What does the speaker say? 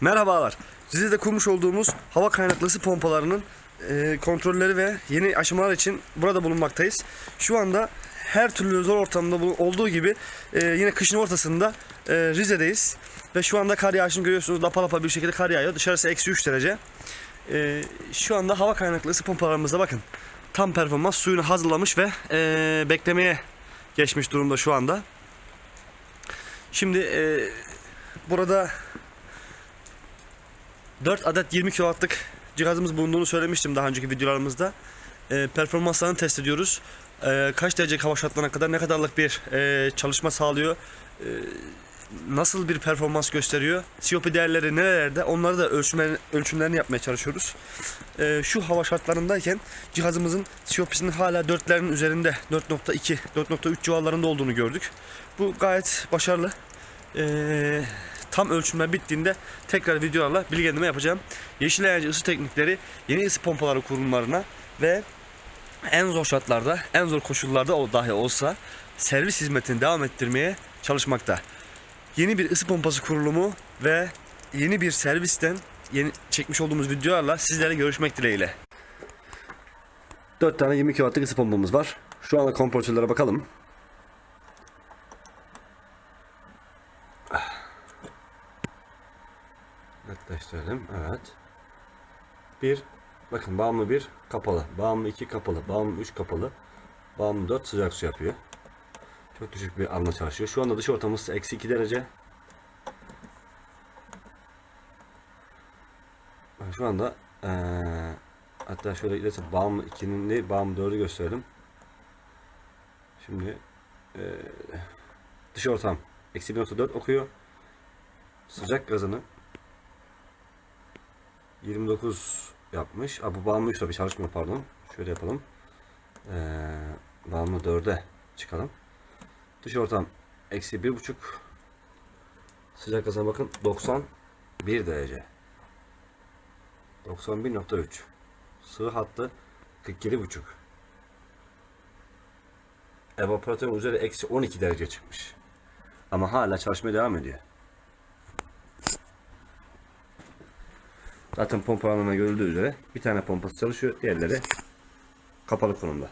Merhabalar. Rize'de kurmuş olduğumuz hava kaynaklısı pompalarının e, kontrolleri ve yeni aşamalar için burada bulunmaktayız. Şu anda her türlü zor ortamda olduğu gibi e, yine kışın ortasında e, Rize'deyiz. Ve şu anda kar yağışını görüyorsunuz. Lapa lapa bir şekilde kar yağıyor. Dışarısı eksi 3 derece. E, şu anda hava kaynaklı ısı pompalarımızda bakın. Tam performans suyunu hazırlamış ve e, beklemeye geçmiş durumda şu anda. Şimdi e, burada 4 adet 20 kW'lık cihazımız bulunduğunu söylemiştim daha önceki videolarımızda. Ee, performanslarını test ediyoruz. Ee, kaç derece hava şartlarına kadar ne kadarlık bir e, çalışma sağlıyor. Ee, nasıl bir performans gösteriyor. COP değerleri nerelerde onları da ölçümlerini, ölçümlerini yapmaya çalışıyoruz. Ee, şu hava şartlarındayken cihazımızın COP'sinin hala 4'lerin üzerinde 4.2 4.3 civarlarında olduğunu gördük. Bu gayet başarılı. Ee, tam ölçümler bittiğinde tekrar videolarla bilgilendirme yapacağım. Yeşil enerji ısı teknikleri yeni ısı pompaları kurulumlarına ve en zor şartlarda, en zor koşullarda o dahi olsa servis hizmetini devam ettirmeye çalışmakta. Yeni bir ısı pompası kurulumu ve yeni bir servisten yeni çekmiş olduğumuz videolarla sizlerle görüşmek dileğiyle. 4 tane 20 kW'lık ısı pompamız var. Şu anda kompresörlere bakalım. Netleştirelim. Evet. Bir, bakın bağımlı bir kapalı. Bağımlı iki kapalı. Bağımlı üç kapalı. Bağımlı dört sıcak su yapıyor. Çok düşük bir arma çalışıyor. Şu anda dış ortamımız eksi 2 derece. Şu anda eee, hatta şöyle ilerse bağımlı 2'nin değil bağımlı 4'ü gösterelim. Şimdi eee dış ortam eksi 1.4 okuyor. Sıcak gazını 29 yapmış. Aa, bu bağımlı 3 tabi çalışmıyor pardon. Şöyle yapalım. Ee, bağımlı 4'e çıkalım. Dış ortam eksi 1.5 Sıcak gazına bakın 91 derece. 91.3 Sıvı hattı 47.5 Evaporatörün üzeri eksi 12 derece çıkmış. Ama hala çalışmaya devam ediyor. Zaten pompalanma görüldüğü üzere bir tane pompası çalışıyor. Diğerleri kapalı konumda.